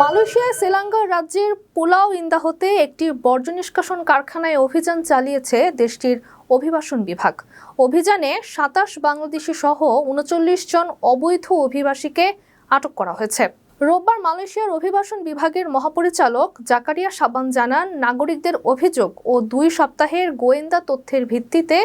মালয়েশিয়ার সেলাঙ্গা রাজ্যের পুলাও ইন্দাহতে একটি বর্জ্য নিষ্কাশন কারখানায় অভিযান চালিয়েছে দেশটির অভিবাসন বিভাগ। অভিযানে সাতাশ বাংলাদেশি সহ উনচল্লিশ জন অবৈধ অভিবাসীকে আটক করা হয়েছে। রোববার মালয়েশিয়ার অভিবাসন বিভাগের মহাপরিচালক জাকারিয়া সাবান জানান, নাগরিকদের অভিযোগ ও দুই সপ্তাহের গোয়েন্দা তথ্যের ভিত্তিতে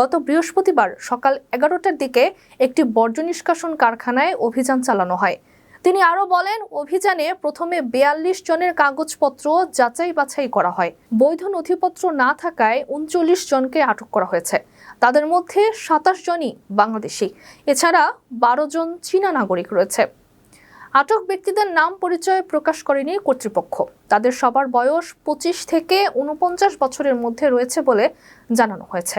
গত বৃহস্পতিবার সকাল এগারোটার দিকে একটি বর্জ্য নিষ্কাশন কারখানায় অভিযান চালানো হয়। তিনি আরও বলেন, অভিযানে প্রথমে বেয়াল্লিশ জনের কাগজপত্র যাচাই বাছাই করা হয়। বৈধ নথিপত্র না থাকায় উনচল্লিশ জনকে আটক করা হয়েছে। তাদের মধ্যে সাতাশ জনই বাংলাদেশি। এছাড়া বারো জন চীনা নাগরিক রয়েছে। আটক ব্যক্তিদের নাম পরিচয় প্রকাশ করেনি কর্তৃপক্ষ। তাদের সবার বয়স পঁচিশ থেকে উনপঞ্চাশ বছরের মধ্যে রয়েছে বলে জানানো হয়েছে।